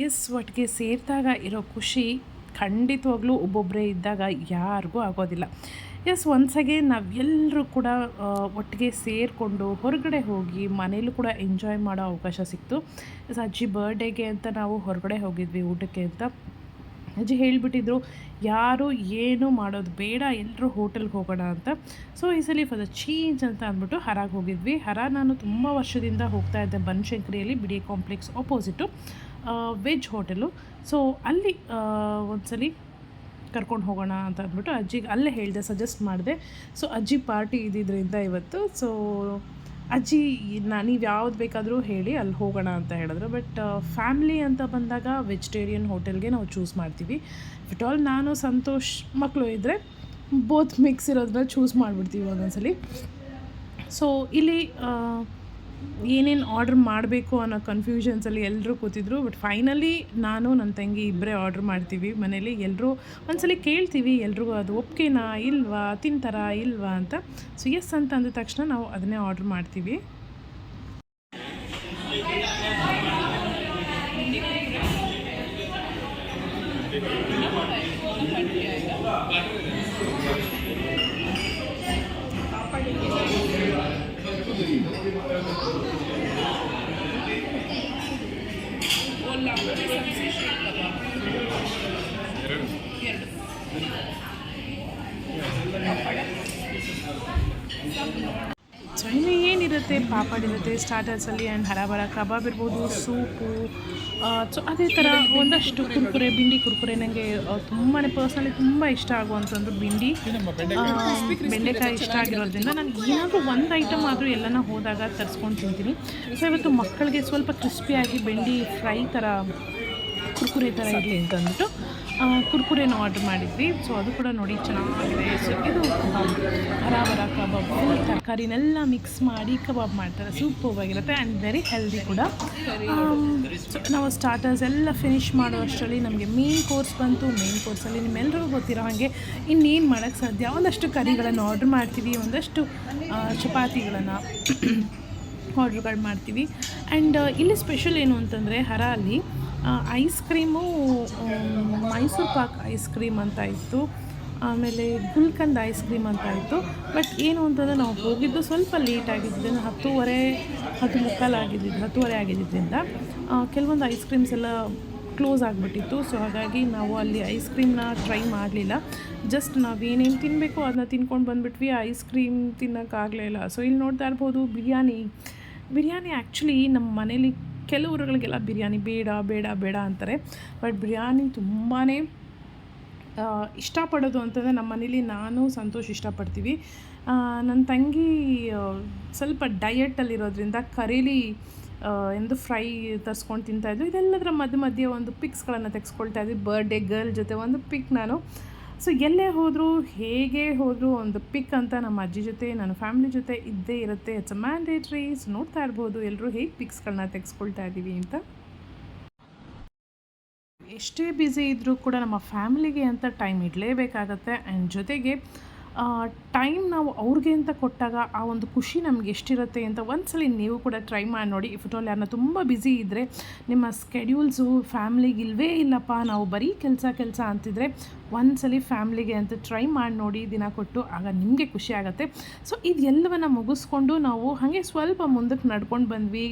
S, ಒಟ್ಟಿಗೆ ಸೇರಿದಾಗ ಇರೋ ಖುಷಿ ಖಂಡಿತವಾಗ್ಲೂ ಒಬ್ಬೊಬ್ಬರೇ ಇದ್ದಾಗ ಯಾರಿಗೂ ಆಗೋದಿಲ್ಲ. ಎಸ್ ಒನ್ಸ್ ಅಗೇನ್ ನಾವೆಲ್ಲರೂ ಕೂಡ ಒಟ್ಟಿಗೆ ಸೇರಿಕೊಂಡು ಹೊರಗಡೆ ಹೋಗಿ ಮನೇಲೂ ಕೂಡ ಎಂಜಾಯ್ ಮಾಡೋ ಅವಕಾಶ ಸಿಕ್ತು. ಎಸ್, ಅಜ್ಜಿ ಬರ್ಡೇಗೆ ಅಂತ ನಾವು ಹೊರಗಡೆ ಹೋಗಿದ್ವಿ, ಊಟಕ್ಕೆ ಅಂತ. ಅಜ್ಜಿ ಹೇಳಿಬಿಟ್ಟಿದ್ರು, ಯಾರು ಏನು ಮಾಡೋದು ಬೇಡ, ಎಲ್ಲರೂ ಹೋಟೆಲ್ಗೆ ಹೋಗೋಣ ಅಂತ. ಸೊ ಈ ಸಲ ಫಾರ್ ದ ಚೇಂಜ್ ಅಂತ ಅಂದ್ಬಿಟ್ಟು ಹರಾಗೆ ಹೋಗಿದ್ವಿ. ಹರ ನಾನು ತುಂಬ ವರ್ಷದಿಂದ ಹೋಗ್ತಾ ಇದ್ದೆ, ಬನಶಂಕರಿಯಲ್ಲಿ BD complex opposite veg hotel so ಅಲ್ಲಿ ಒಂದ್ಸಲಿ ಕರ್ಕೊಂಡು ಹೋಗೋಣ ಅಂತ ಅಂದ್ಬಿಟ್ಟು ಅಜ್ಜಿಗೆ ಅಲ್ಲೇ ಹೇಳಿದೆ ಸಜೆಸ್ಟ್ ಮಾಡಿದೆ. ಸೊ ಅಜ್ಜಿ ಪಾರ್ಟಿ ಇದ್ದಿದ್ದರಿಂದ ಇವತ್ತು. ಸೊ ಅಜ್ಜಿ, ನಾ, ನೀವು ಯಾವ್ದು ಬೇಕಾದರೂ ಹೇಳಿ ಅಲ್ಲಿ ಹೋಗೋಣ ಅಂತ ಹೇಳಿದ್ರು. ಬಟ್ ಫ್ಯಾಮ್ಲಿ ಅಂತ ಬಂದಾಗ ವೆಜಿಟೇರಿಯನ್ ಹೋಟೆಲ್ಗೆ ನಾವು ಚೂಸ್ ಮಾಡ್ತೀವಿ. ಫಿಟ್ ಆಲ್ ನಾನು, ಸಂತೋಷ್ ಮಕ್ಕಳು ಇದ್ದರೆ ಬೋತ್ ಮಿಕ್ಸ್ ಇರೋದನ್ನ ಚೂಸ್ ಮಾಡಿಬಿಡ್ತೀವಿ ಒಂದೊಂದ್ಸಲಿ. ಸೊ ಇಲ್ಲಿ ಏನೇನು ಆರ್ಡ್ರ್ ಮಾಡಬೇಕು ಅನ್ನೋ ಕನ್ಫ್ಯೂಷನ್ಸಲ್ಲಿ ಎಲ್ಲರೂ ಕೂತಿದ್ರು ಬಟ್ ಫೈನಲಿ ನಾನು ನನ್ನ ತಂಗಿ ಇಬ್ಬರೇ ಆರ್ಡ್ರ್ ಮಾಡ್ತೀವಿ ಮನೇಲಿ. ಎಲ್ಲರೂ ಒಂದ್ಸಲಿ ಕೇಳ್ತೀವಿ ಎಲ್ರಿಗೂ ಅದು ಒಪ್ಕೆನಾ ಇಲ್ವಾ, ತಿಂತಾರಾ, ಇಲ್ವಾ ಅಂತ. ಸೊ ಎಸ್ ಅಂತ ಅಂದ ತಕ್ಷಣ ನಾವು ಅದನ್ನೇ ಆರ್ಡ್ರ್ ಮಾಡ್ತೀವಿ. ಇರುತ್ತೆ ಸ್ಟಾರ್ಟರ್ಸಲ್ಲಿ ಆ್ಯಂಡ್ ಹರಾಬರ ಕಬಾಬ್ ಇರ್ಬೋದು ಸೂಪು ಸೊ ಅದೇ ಥರ ಒಂದಷ್ಟು ಕುರ್ಕುರೆ ಬಿಂಡಿ ಕುರ್ಕುರೆ ನನಗೆ ತುಂಬಾ ಪರ್ಸ್ನಲಿ ತುಂಬ ಇಷ್ಟ ಆಗುವಂಥದ್ದು ಬಿಂಡಿ. ಬೆಂಡೆಕಾಯಿ ಇಷ್ಟ ಆಗಿರೋದ್ರಿಂದ ನಾನು ಏನಾದರೂ ಒಂದು ಐಟಮ್ ಆದರೂ ಎಲ್ಲನ ಹೋದಾಗ ತರಿಸ್ಕೊಂಡು ತಿಂತೀನಿ. ಸೊ ಇವತ್ತು ಮಕ್ಕಳಿಗೆ ಸ್ವಲ್ಪ ಕ್ರಿಸ್ಪಿಯಾಗಿ ಬೆಂಡಿ ಫ್ರೈ ಥರ ಕುರ್ಕುರೆ ಥರ ಇರಲಿ ಅಂತ ಅಂದ್ಬಿಟ್ಟು ಆ, ಕುರ್ಕುರೆನೂ ಆರ್ಡ್ರ್ ಮಾಡಿದ್ವಿ. ಸೊ ಅದು ಕೂಡ ನೋಡಿ ಚೆನ್ನಾಗಿದೆ. ಸೊ ಇದು ಕಬಾಬ್. ಹರಾವರ ಕಬಾಬ್. ಫುಲ್ ತರಕಾರಿನೆಲ್ಲ ಮಿಕ್ಸ್ ಮಾಡಿ ಕಬಾಬ್ ಮಾಡ್ತಾರೆ. ಸೂಪರ್ವಾಗಿರುತ್ತೆ ಆ್ಯಂಡ್ ವೆರಿ ಹೆಲ್ದಿ ಕೂಡ. ಸೊ ನಾವು ಸ್ಟಾರ್ಟರ್ಸ್ ಎಲ್ಲ ಫಿನಿಶ್ ಮಾಡೋ ಅಷ್ಟರಲ್ಲಿ ನಮಗೆ ಮೇನ್ ಕೋರ್ಸ್ ಬಂತು. ಮೇನ್ ಕೋರ್ಸಲ್ಲಿ ನಿಮ್ಮೆಲ್ಲರಿಗೂ ಗೊತ್ತಿರೋ ಹಾಗೆ ಇನ್ನೇನು ಮಾಡೋಕ್ಕೆ ಸಾಧ್ಯ? ಒಂದಷ್ಟು ಕರಿಗಳನ್ನು ಆರ್ಡ್ರ್ ಮಾಡ್ತೀವಿ. ಒಂದಷ್ಟು ಚಪಾತಿಗಳನ್ನು. ಆರ್ಡ್ರ್ಗಳು ಮಾಡ್ತೀವಿ. ಆ್ಯಂಡ್ ಇಲ್ಲಿ ಸ್ಪೆಷಲ್ ಏನು ಅಂತಂದರೆ ಹರ ಅಲ್ಲಿ ice cream Mysore pak ice cream ಅಂತ ಇತ್ತು. ಆಮೇಲೆ ಗುಲ್ಕಂದ್ ಐಸ್ ಕ್ರೀಮ್ ಅಂತ ಇತ್ತು. ಬಟ್ ಏನು ಅಂತಂದರೆ ನಾವು ಹೋಗಿದ್ದು ಸ್ವಲ್ಪ ಲೇಟ್ ಆಗಿದ್ದರಿಂದ ಹತ್ತೂವರೆ, ಹತ್ತು ಮುಕ್ಕಾಲು ಆಗಿದ್ದು ಹತ್ತುವರೆ ಆಗಿದ್ದರಿಂದ ಕೆಲವೊಂದು ಐಸ್ ಕ್ರೀಮ್ಸ್ ಎಲ್ಲ ಕ್ಲೋಸ್ ಆಗಿಬಿಟ್ಟಿತ್ತು. ಸೊ, ಹಾಗಾಗಿ ನಾವು ಅಲ್ಲಿ ಐಸ್ ಕ್ರೀಮ್ನ ಟ್ರೈ ಮಾಡಲಿಲ್ಲ. ಜಸ್ಟ್ ನಾವೇನೇನು ತಿನ್ನಬೇಕು ಅದನ್ನ ತಿನ್ಕೊಂಡು ಬಂದುಬಿಟ್ವಿ. ಐಸ್ ಕ್ರೀಮ್ ತಿನ್ನೋಕ್ಕಾಗಲೇ ಇಲ್ಲ. ಸೊ, ಇಲ್ಲಿ ನೋಡ್ತಾ ಇರ್ಬೋದು, ಬಿರಿಯಾನಿ. ಬಿರಿಯಾನಿ ಆ್ಯಕ್ಚುಲಿ ನಮ್ಮ ಮನೇಲಿ ಕೆಲವರುಗಳಿಗೆಲ್ಲ ಬಿರಿಯಾನಿ ಬೇಡ ಬೇಡ ಬೇಡ ಅಂತಾರೆ. ಬಟ್ ಬಿರಿಯಾನಿ ತುಂಬಾ ಇಷ್ಟಪಡೋದು ಅಂತಂದರೆ ನಮ್ಮ ಮನೇಲಿ ನಾನು, ಸಂತೋಷ್ ಇಷ್ಟಪಡ್ತೀವಿ. ನನ್ನ ತಂಗಿ ಸ್ವಲ್ಪ ಡಯಟಲ್ಲಿರೋದ್ರಿಂದ ಕರೀಲಿ ಎಂದು ಫ್ರೈ ತರಿಸ್ಕೊಂಡು ತಿಂತಾಯಿದ್ವಿ ಇದೆಲ್ಲದರ ಮಧ್ಯ ಮಧ್ಯೆ ಒಂದು ಪಿಕ್ಸ್ಗಳನ್ನು ತೆಗೆಸ್ಕೊಳ್ತಾ ಇದ್ವಿ. ಬರ್ಡೇ ಗರ್ಲ್ ಜೊತೆ ಒಂದು ಪಿಕ್ ನಾನು. ಸೊ ಎಲ್ಲೇ ಹೋದರೂ, ಹೇಗೆ ಹೋದರೂ ಒಂದು ಪಿಕ್ ಅಂತ ನಮ್ಮ ಅಜ್ಜಿ ಜೊತೆ, ನನ್ನ ಫ್ಯಾಮಿಲಿ ಜೊತೆ ಇದ್ದೇ ಇರುತ್ತೆ. ಇಟ್ಸ್ ಅ ಮ್ಯಾಂಡೇಟ್ರಿ ಸೊ ನೋಡ್ತಾ ಇರ್ಬೋದು. ಎಲ್ಲರೂ ಹೇಗೆ ಪಿಕ್ಸ್ಗಳನ್ನ ತೆಗೆಸ್ಕೊಳ್ತಾ ಇದ್ದೀವಿ ಅಂತ. ಎಷ್ಟೇ ಬ್ಯುಸಿ ಇದ್ದರೂ ಕೂಡ ನಮ್ಮ ಫ್ಯಾಮಿಲಿಗೆ ಅಂತ ಟೈಮ್ ಇಡಲೇಬೇಕಾಗತ್ತೆ. ಆ್ಯಂಡ್ ಜೊತೆಗೆ ಟೈಮ್ ನಾವು ಅವ್ರಿಗೆ ಅಂತ ಕೊಟ್ಟಾಗ ಆ ಒಂದು ಖುಷಿ ನಮ್ಗೆ ಎಷ್ಟಿರುತ್ತೆ ಅಂತ ಒಂದ್ಸಲಿ ನೀವು ಕೂಡ ಟ್ರೈ ಮಾಡಿ ನೋಡಿ. ಇಫ್ ಇಟ್ ಆಲ್ ಯಾರನ್ನ ತುಂಬ ಬ್ಯುಸಿ ಇದ್ದರೆ ನಿಮ್ಮ ಸ್ಕೆಡ್ಯೂಲ್ಸು ಫ್ಯಾಮ್ಲಿಗೆ ಇಲ್ವೇ ಇಲ್ಲಪ್ಪ, ನಾವು ಬರೀ ಕೆಲಸ ಕೆಲಸ ಅಂತಿದ್ರೆ ಒಂದ್ಸಲಿ ಫ್ಯಾಮ್ಲಿಗೆ ಅಂತ ಟ್ರೈ ಮಾಡಿ ನೋಡಿ ದಿನ ಕೊಟ್ಟು ಆಗ ನಿಮಗೆ ಖುಷಿ ಆಗುತ್ತೆ. ಸೊ ಇದೆಲ್ಲವನ್ನು ಮುಗಿಸ್ಕೊಂಡು ನಾವು ಹಾಗೆ ಸ್ವಲ್ಪ ಮುಂದಕ್ಕೆ ನಡ್ಕೊಂಡು ಬಂದ್ವಿ.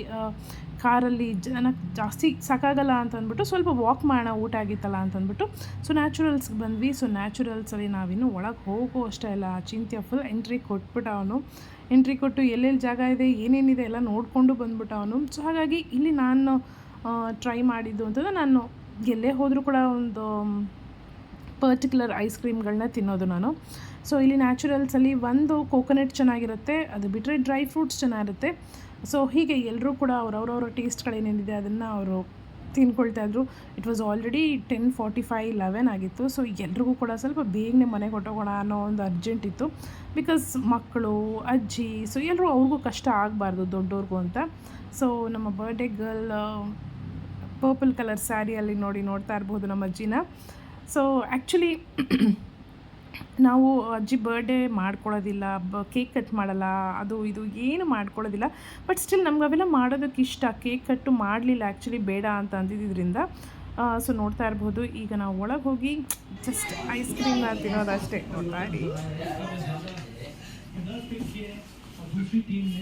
ಕಾರಲ್ಲಿ ಜನಕ್ಕೆ ಜಾಸ್ತಿ ಸಾಕಾಗಲ್ಲ ಅಂತ ಅಂದ್ಬಿಟ್ಟು ಸ್ವಲ್ಪ ವಾಕ್ ಮಾಡೋಣ, ಊಟ ಆಗಿತ್ತಲ್ಲ ಅಂತಂದ್ಬಿಟ್ಟು. ಸೊ ನ್ಯಾಚುರಲ್ಸ್ಗೆ ಬಂದ್ವಿ. ಸೊ ನ್ಯಾಚುರಲ್ಸಲ್ಲಿ ನಾವಿನ್ನು ಒಳಗೆ ಹೋಗೋ ಅಷ್ಟೇ ಇಲ್ಲ ಚಿಂತೆ ಫುಲ್ ಎಂಟ್ರಿ ಕೊಟ್ಬಿಟ್ಟ ಅವನು. ಎಂಟ್ರಿ ಕೊಟ್ಟು ಎಲ್ಲೆಲ್ಲಿ ಜಾಗ ಇದೆ, ಏನೇನಿದೆ ಎಲ್ಲ ನೋಡಿಕೊಂಡು ಬಂದ್ಬಿಟ್ಟ ಅವನು. ಸೊ ಹಾಗಾಗಿ ಇಲ್ಲಿ ನಾನು ಟ್ರೈ ಮಾಡಿದ್ದು ಅಂತಂದರೆ ನಾನು ಎಲ್ಲೇ ಹೋದರೂ ಕೂಡ ಒಂದು ಪರ್ಟಿಕ್ಯುಲರ್ ಐಸ್ ಕ್ರೀಮ್ಗಳನ್ನ ತಿನ್ನೋದು ನಾನು. ಸೊ ಇಲ್ಲಿ ನ್ಯಾಚುರಲ್ಸಲ್ಲಿ ಒಂದು ಕೋಕೋನಟ್ ಚೆನ್ನಾಗಿರುತ್ತೆ. ಅದು ಬಿಟ್ಟರೆ ಡ್ರೈ ಫ್ರೂಟ್ಸ್ ಚೆನ್ನಾಗಿರುತ್ತೆ. ಸೊ ಹೀಗೆ ಎಲ್ಲರೂ ಕೂಡ ಅವ್ರವ್ರವ್ರ ಟೇಸ್ಟ್ಗಳೇನೇನಿದೆ ಅದನ್ನು ಅವರು ತಿನ್ಕೊಳ್ತಾ ಇದ್ರು. It was already ten forty five eleven ಆಗಿತ್ತು. ಸೊ ಎಲ್ರಿಗೂ ಕೂಡ ಸ್ವಲ್ಪ ಬೇಗನೆ ಮನೆಗೆ ಹೊಟ್ಟೋಗೋಣ ಅನ್ನೋ ಒಂದು ಅರ್ಜೆಂಟ್ ಇತ್ತು. ಬಿಕಾಸ್ ಮಕ್ಕಳು, ಅಜ್ಜಿ ಸೊ ಎಲ್ಲರೂ ಅವ್ರಿಗೂ ಕಷ್ಟ ಆಗಬಾರ್ದು ದೊಡ್ಡವ್ರಿಗೂ ಅಂತ. ಸೊ ನಮ್ಮ ಬರ್ಡೇ ಗರ್ಲ್ ಪರ್ಪಲ್ ಕಲರ್ ಸ್ಯಾರಿಯಲ್ಲಿ ನೋಡಿ ನೋಡ್ತಾ ಇರ್ಬೋದು ನಮ್ಮ ಅಜ್ಜಿನ. ಸೊ ಆ್ಯಕ್ಚುಲಿ ನಾವು ಅಜ್ಜಿ ಬರ್ಡೇ ಮಾಡ್ಕೊಳ್ಳೋದಿಲ್ಲ ಬ ಕೇಕ್ ಕಟ್ ಮಾಡಲ್ಲ ಅದು ಇದು ಏನು ಮಾಡ್ಕೊಳ್ಳೋದಿಲ್ಲ ಬಟ್ ಸ್ಟಿಲ್ ನಮ್ಗೆ ಅವೆಲ್ಲ ಮಾಡೋದಕ್ಕೆ ಇಷ್ಟ ಕೇಕ್ ಕಟ್ಟು ಮಾಡಲಿಲ್ಲ ಆ್ಯಕ್ಚುಲಿ ಬೇಡ ಅಂತ ಅಂದಿದ್ದರಿಂದ ಸೊ ನೋಡ್ತಾ ಇರ್ಬೋದು ಈಗ ನಾವು ಒಳಗೆ ಹೋಗಿ ಜಸ್ಟ್ ಐಸ್ ಕ್ರೀಮ್ನ ತಿನ್ನೋದು ಅಷ್ಟೇ ನೋಡ್ತಾ ಇರಿ दूसरी टीम ने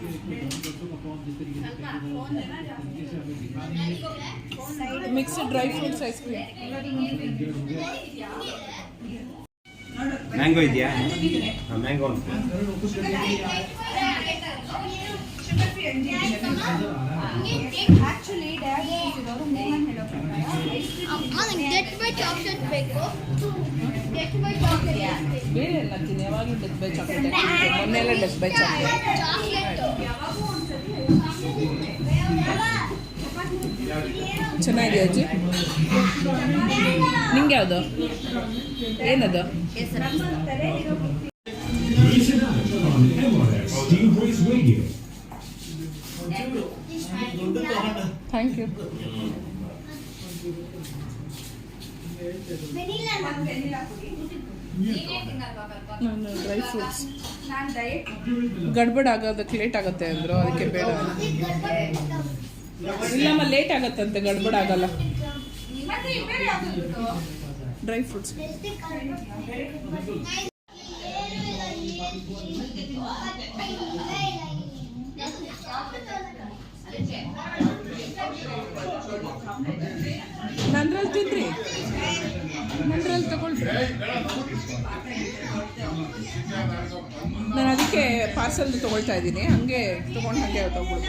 Mixed dry fruits ice cream mango ಇದೆಯಾ? ಮ್ಯಾಂಗೋ ಉಂಟು. ಬೇರೆ ಎಲ್ಲ ತಿನ್ನಿ ಯಾವಾಗಲೂ ಡೆತ್ ಬೈ ಚಾಕ್ಲೇಟ್ ಮೊನ್ನೆಲ್ಲ ಡೆತ್ ಬೈ ಚಾಕ್ಲೇಟ್ ಚಾಕ್ಲೇಟ್ ಚೆನ್ನಾಗಿದೆ ಅಜ್ಜಿ? ನಿಂಗೆ ಯಾವುದು? ಏನದು. ಥ್ಯಾಂಕ್ ಯು ನಾನು ಡ್ರೈ ಫ್ರೂಟ್ಸ್ ಗಡ್ಬಡ್ ಆಗೋದಕ್ಕೆ ಲೇಟ್ ಆಗುತ್ತೆ ಅಂದರು, ಅದಕ್ಕೆ ಬೇಡ ಇಲ್ಲಮ್ಮ ಲೇಟ್ ಆಗತ್ತಂತೆ, ಗಡ್ಬಡ ಆಗಲ್ಲ. ಡ್ರೈ ಫ್ರೂಟ್ಸ್ ನಂದ್ರಲ್ಲಿ ತಿನ್ರಿ ನಂದ್ರಲ್ಲಿ ತಗೊಳ್ರಿ. ನಾನು ಅದಕ್ಕೆ ಪಾರ್ಸಲ್ ತಗೊಳ್ತಾ ಇದ್ದೀನಿ, ಹಂಗೆ ತಗೊಂಡು ಹಾಗೆ ತಗೊಳ್ಳಿ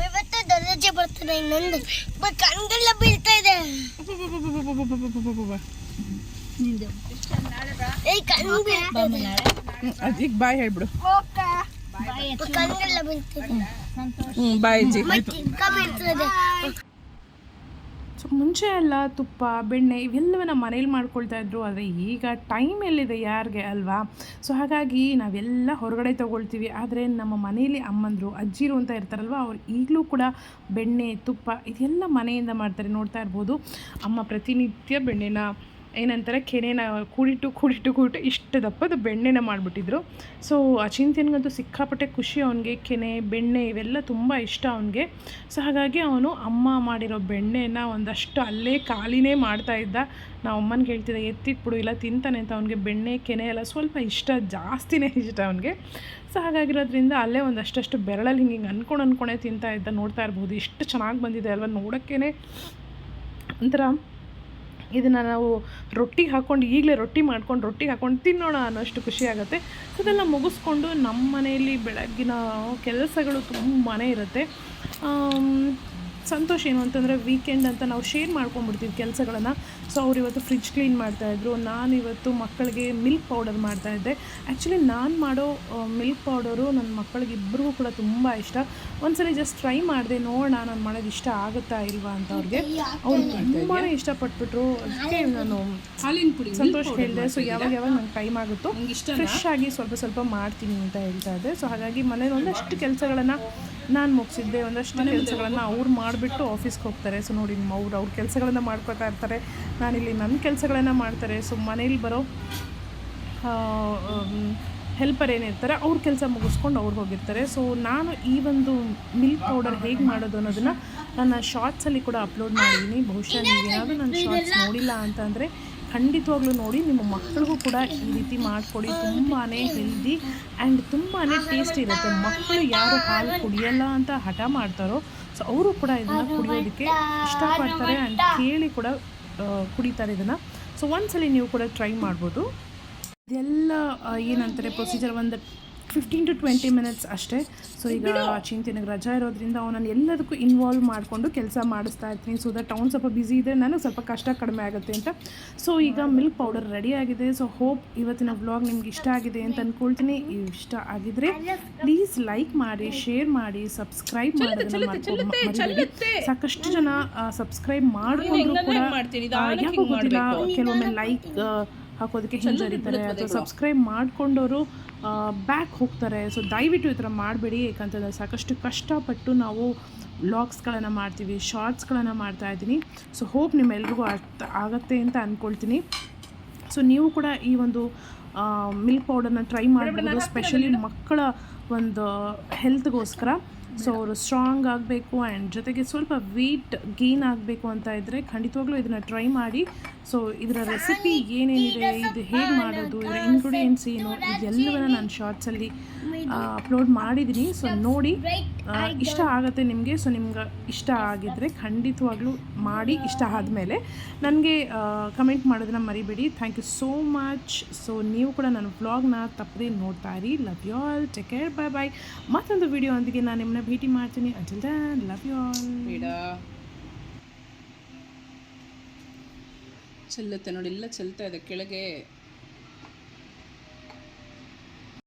ಇವತ್ತು ದರ್ಜೆ ಬರ್ತದೆ ಇನ್ನೊಂದು ಬಟ್ ಕಣ್ಗೆಲ್ಲ ಬೀಳ್ತಾ ಇದೆ ಏಯ್ ಕಣ್ಣು ಬೀಳ್ತದೆ ಅದಕ್ಕೆ ಬಾಯ್ ಹೇಳ್ಬಿಡು ಕಣ್ಗೆಲ್ಲ ಬೀಳ್ತದೆ ಹ್ಞೂ ಬಾಯ್ ಅಜ್ಜಿ ಮತ್ತೆ ಚಿಕ್ಕ ಬೀಳ್ತದೆ ಸೊ ಮುಂಚೆ ಎಲ್ಲ ತುಪ್ಪ, ಬೆಣ್ಣೆ ಇವೆಲ್ಲವನ್ನ ಮನೇಲಿ ಮಾಡ್ಕೊಳ್ತಾ ಇದ್ರು, ಆದರೆ ಈಗ ಟೈಮ್ ಎಲ್ಲಿದೆ ಯಾರಿಗೆ ಅಲ್ವಾ? ಸೊ ಹಾಗಾಗಿ ನಾವೆಲ್ಲ ಹೊರಗಡೆ ತೊಗೊಳ್ತೀವಿ. ಆದರೆ ನಮ್ಮ ಮನೆಯಲ್ಲಿ ಅಮ್ಮಂದರು, ಅಜ್ಜಿರು ಅಂತ ಇರ್ತಾರಲ್ವ, ಅವ್ರು ಈಗಲೂ ಕೂಡ ಬೆಣ್ಣೆ, ತುಪ್ಪ ಇದೆಲ್ಲ ಮನೆಯಿಂದ ಮಾಡ್ತಾರೆ. ನೋಡ್ತಾ ಇರ್ಬೋದು. ಅಮ್ಮ ಪ್ರತಿನಿತ್ಯ ಬೆಣ್ಣೆನ ಏನಂತಾರೆ, ಕೆನೆನ ಕೂಡಿಟ್ಟು ಕೂಡಿಟ್ಟು ಕೂಡಿಟ್ಟು ಇಷ್ಟು ದಪ್ಪದ ಬೆಣ್ಣೆನ ಮಾಡಿಬಿಟ್ಟಿದ್ರು. ಸೊ ಅಚಿಂತ್ಯನಿಗಂತೂ ಸಿಕ್ಕಾಪಟ್ಟೆ ಖುಷಿ ಅವನಿಗೆ, ಕೆನೆ, ಬೆಣ್ಣೆ ಇವೆಲ್ಲ ತುಂಬ ಇಷ್ಟ ಅವನಿಗೆ. ಸೊ ಹಾಗಾಗಿ ಅವನು ಅಮ್ಮ ಮಾಡಿರೋ ಬೆಣ್ಣೆನ ಒಂದಷ್ಟು ಅಲ್ಲೇ ಖಾಲಿನೇ ಮಾಡ್ತಾ ಇದ್ದ. ನಾವು ಅಮ್ಮನಿಗೆ ಹೇಳ್ತಿದ್ದೆ ಎತ್ತಿಟ್ಬಿಡು ಇಲ್ಲ ತಿಂತಾನೆ ಅಂತ. ಅವನಿಗೆ ಬೆಣ್ಣೆ, ಕೆನೆ ಎಲ್ಲ ಸ್ವಲ್ಪ ಇಷ್ಟ, ಜಾಸ್ತಿನೇ ಇಷ್ಟ ಅವನಿಗೆ. ಸೊ ಹಾಗಾಗಿರೋದ್ರಿಂದ ಅಲ್ಲೇ ಒಂದಷ್ಟಷ್ಟು ಬೆರಳಲ್ಲಿ ಹಿಂಗೆ ಹಿಂಗೆ ಅಂದ್ಕೊಂಡು, ಅಂದ್ಕೊಂಡೇ ತಿಂತಾ ಇದ್ದ. ನೋಡ್ತಾ ಇರ್ಬೋದು, ಇಷ್ಟು ಚೆನ್ನಾಗಿ ಬಂದಿದೆ ಅಲ್ವಾ ನೋಡೋಕ್ಕೇ ಒಂಥರ ಇದನ್ನು ನಾವು ರೊಟ್ಟಿಗೆ ಹಾಕ್ಕೊಂಡು ಈಗಲೇ ರೊಟ್ಟಿ ಮಾಡ್ಕೊಂಡು ರೊಟ್ಟಿಗೆ ಹಾಕ್ಕೊಂಡು ತಿನ್ನೋಣ ಅನ್ನೋಷ್ಟು ಖುಷಿ ಆಗುತ್ತೆ. ಸೊ ಅದೆಲ್ಲ ಮುಗಿಸ್ಕೊಂಡು ನಮ್ಮ ಮನೆಯಲ್ಲಿ ಬೆಳಗ್ಗಿನ ಕೆಲಸಗಳು ತುಂಬಾ ಇರುತ್ತೆ. ಸಂತೋಷ ಏನು ಅಂತಂದರೆ ವೀಕೆಂಡ್ ಅಂತ ನಾವು ಶೇರ್ ಮಾಡ್ಕೊಂಡ್ಬಿಡ್ತೀವಿ ಕೆಲಸಗಳನ್ನು. ಸೊ ಅವ್ರು ಇವತ್ತು ಫ್ರಿಜ್ ಕ್ಲೀನ್ ಮಾಡ್ತಾಯಿದ್ರು ನಾನು ಇವತ್ತು ಮಕ್ಕಳಿಗೆ ಮಿಲ್ಕ್ ಪೌಡರ್ ಮಾಡ್ತಾಯಿದ್ದೆ ಆ್ಯಕ್ಚುಲಿ ನಾನು ಮಾಡೋ ಮಿಲ್ಕ್ ಪೌಡರು ನನ್ನ ಮಕ್ಕಳಿಗೆ ಇಬ್ಬರಿಗೂ ಕೂಡ ತುಂಬ ಇಷ್ಟ. ಒಂದ್ಸರಿ ಜಸ್ಟ್ ಟ್ರೈ ಮಾಡಿದೆ. ನೋಡೋಣ ನಾನು ಮಾಡೋದು ಇಷ್ಟ ಆಗುತ್ತಾ ಇಲ್ವಾ ಅಂತ ಅವ್ರಿಗೆ. ಅವ್ರು ತುಂಬಾ ಇಷ್ಟಪಟ್ಬಿಟ್ರು. ಅದಕ್ಕೆ ನಾನು ಹಾಲಿನ ಪುಡಿ ಸಂತೋಷ ಹೇಳಿದೆ. ಸೊ ಯಾವಾಗ ಯಾವಾಗ ನಂಗೆ ಟೈಮ್ ಆಗುತ್ತೋ ಫ್ರೆಶ್ ಆಗಿ ಸ್ವಲ್ಪ ಸ್ವಲ್ಪ ಮಾಡ್ತೀನಿ ಅಂತ ಹೇಳ್ತಾ ಇದ್ದೆ. ಸೊ ಹಾಗಾಗಿ ಮನೇಲಿ ಒಂದಷ್ಟು ಕೆಲಸಗಳನ್ನು ನಾನು ಮುಗಿಸಿದ್ದೆ ಒಂದಷ್ಟು ಕೆಲಸಗಳನ್ನು ಅವ್ರು ಮಾಡಿಬಿಟ್ಟು ಆಫೀಸ್ಗೆ ಹೋಗ್ತಾರೆ. ಸೊ ನೋಡಿ ನಿಮ್ಮ ಅವ್ರು ಅವ್ರ ಕೆಲಸಗಳನ್ನು ಮಾಡ್ಕೊತಾ ಇರ್ತಾರೆ. ನಾನಿಲ್ಲಿ ನನ್ನ ಕೆಲಸಗಳನ್ನು ಮಾಡ್ತಾರೆ. ಸೊ ಮನೇಲಿ ಬರೋ ಹೆಲ್ಪರ್ ಏನಿರ್ತಾರೆ ಅವ್ರ ಕೆಲಸ ಮುಗಿಸ್ಕೊಂಡು ಅವ್ರಿಗೆ ಹೋಗಿರ್ತಾರೆ. ಸೊ ನಾನು ಈ ಒಂದು ಮಿಲ್ಕ್ ಪೌಡರ್ ಹೇಗೆ ಮಾಡೋದು ಅನ್ನೋದನ್ನು ನನ್ನ ಶಾರ್ಟ್ಸಲ್ಲಿ ಕೂಡ ಅಪ್ಲೋಡ್ ಮಾಡಿದ್ದೀನಿ ಬಹುಶಃ ನೀವೇನಾದರೂ ನನ್ನ ಶಾರ್ಟ್ಸ್ ನೋಡಿಲ್ಲ ಅಂತಂದರೆ ಖಂಡಿತವಾಗ್ಲೂ ನೋಡಿ, ನಿಮ್ಮ ಮಕ್ಕಳಿಗೂ ಕೂಡ ಈ ರೀತಿ ಮಾಡಿಕೊಡಿ. ತುಂಬಾ ಹೆಲ್ದಿ ಆ್ಯಂಡ್ ತುಂಬಾ ಟೇಸ್ಟ್ ಇರುತ್ತೆ. ಮಕ್ಕಳು ಯಾರು ಹಾಲು ಕುಡಿಯಲ್ಲ ಅಂತ ಹಠ ಮಾಡ್ತಾರೋ ಸೊ ಅವರು ಕೂಡ ಇದನ್ನು ಕುಡಿಯೋದಕ್ಕೆ ಇಷ್ಟಪಡ್ತಾರೆ ಆ್ಯಂಡ್ ಕೇಳಿ ಕೂಡ ಕುಡಿತಾರೆ ಇದನ್ನು. ಸೊ ಒಂದ್ಸಲಿ ನೀವು ಕೂಡ ಟ್ರೈ ಮಾಡ್ಬೋದು. ಇದೆಲ್ಲ ಏನಂತಾರೆ ಪ್ರೊಸೀಜರ್ ಒಂದು ಫಿಫ್ಟೀನ್ ಟು ಟ್ವೆಂಟಿ ಮಿನಿಟ್ಸ್ ಅಷ್ಟೇ. ಸೊ ಈಗ ಚಿಂತನೆಗೆ ರಜಾ ಇರೋದ್ರಿಂದ ಅವನನ್ನು ಎಲ್ಲದಕ್ಕೂ ಇನ್ವಾಲ್ವ್ ಮಾಡಿಕೊಂಡು ಕೆಲಸ ಮಾಡಿಸ್ತಾ ಇರ್ತೀನಿ. ಸೊ ದಟ್ ಅವ್ನು ಸ್ವಲ್ಪ ಬ್ಯುಸಿ ಇದ್ದರೆ ನನಗೆ ಸ್ವಲ್ಪ ಕಷ್ಟ ಕಡಿಮೆ ಆಗುತ್ತೆ ಅಂತ. ಸೊ ಈಗ ಮಿಲ್ಕ್ ಪೌಡರ್ ರೆಡಿ ಆಗಿದೆ. ಸೊ ಹೋಪ್ ಇವತ್ತಿನ ವ್ಲಾಗ್ ನಿಮ್ಗೆ ಇಷ್ಟ ಆಗಿದೆ ಅಂತ ಅಂದ್ಕೊಳ್ತೀನಿ ಇಷ್ಟ ಆಗಿದ್ರೆ ಪ್ಲೀಸ್ ಲೈಕ್ ಮಾಡಿ ಶೇರ್ ಮಾಡಿ ಸಬ್ಸ್ಕ್ರೈಬ್ ಮಾಡಿ ಮಾಡ್ಕೊಂಡು. ಸಾಕಷ್ಟು ಜನ ಸಬ್ಸ್ಕ್ರೈಬ್ ಮಾಡಿಕೊಂಡ್ರು ಕೂಡ ಯಾಕೋ ಗೊತ್ತಿಲ್ಲ ಕೆಲವೊಮ್ಮೆ ಲೈಕ್ ಹಾಕೋದಕ್ಕೆ ಹಿಂಜರಿತಾರೆ ಅಥವಾ ಸಬ್ಸ್ಕ್ರೈಬ್ ಮಾಡಿಕೊಂಡವರು ಬ್ಯಾಕ್ ಹೋಗ್ತಾರೆ. ಸೊ ದಯವಿಟ್ಟು ಈ ಥರ ಮಾಡಬೇಡಿ ಯಾಕಂತಂದ್ರೆ ಸಾಕಷ್ಟು ಕಷ್ಟಪಟ್ಟು ನಾವು ವ್ಲಾಗ್ಸ್ಗಳನ್ನು ಮಾಡ್ತೀವಿ ಶಾರ್ಟ್ಸ್ಗಳನ್ನು ಮಾಡ್ತಾ ಇದ್ದೀನಿ. ಸೊ ಹೋಪ್ ನಿಮ್ಮೆಲ್ರಿಗೂ ಅರ್ಥ ಆಗತ್ತೆ ಅಂತ ಅಂದ್ಕೊಳ್ತೀನಿ ಸೊ ನೀವು ಕೂಡ ಈ ಒಂದು ಮಿಲ್ಕ್ ಪೌಡರ್ನ ಟ್ರೈ ಮಾಡ್ಬೋದು ಸ್ಪೆಷಲಿ ಮಕ್ಕಳ ಒಂದು ಹೆಲ್ತ್ಗೋಸ್ಕರ ಸೊ ಅವರು ಸ್ಟ್ರಾಂಗ್ ಆಗಬೇಕು ಆ್ಯಂಡ್ ಜೊತೆಗೆ ಸ್ವಲ್ಪ ವೆಯ್ಟ್ ಗೇನ್ ಆಗಬೇಕು ಅಂತ ಇದ್ದರೆ ಖಂಡಿತವಾಗ್ಲೂ ಇದನ್ನು ಟ್ರೈ ಮಾಡಿ. ಸೊ ಇದರ ರೆಸಿಪಿ ಏನೇನಿದೆ, ಇದು ಹೇಗೆ ಮಾಡೋದು, ಇದರ ಇಂಗ್ರೀಡಿಯೆಂಟ್ಸ್ ಏನು, ಇದೆಲ್ಲವನ್ನ ನಾನು ಶಾರ್ಟ್ಸಲ್ಲಿ ಅಪ್ಲೋಡ್ ಮಾಡಿದ್ದೀನಿ ಸೊ ನೋಡಿ ಇಷ್ಟ ಆಗುತ್ತೆ ನಿಮಗೆ. ಸೊ ನಿಮ್ಗೆ ಇಷ್ಟ ಆಗಿದ್ದರೆ ಖಂಡಿತವಾಗ್ಲೂ ಮಾಡಿ, ಇಷ್ಟ ಆದಮೇಲೆ ನನಗೆ ಕಮೆಂಟ್ ಮಾಡೋದನ್ನ ಮರಿಬೇಡಿ. Thank you so much so ನೀವು ಕೂಡ ನನ್ನ ವ್ಲಾಗ್ನ ತಪ್ಪದೇ ನೋಡ್ತಾ ಇರಿ. Love you all take care bye bye ಮತ್ತೊಂದು ವಿಡಿಯೋ ಒಂದಿಗೆ ನಾನು ನಿಮ್ಮನ್ನ ಭೇಟಿ ಮಾಡ್ತೀನಿ. Until then love you all ಬೇಡ. ಚೆಲ್ಲುತ್ತೆ ನೋಡಿ ಎಲ್ಲ ಚೆಲ್ತಾ ಇದೆ. ಕೆಳಗೆ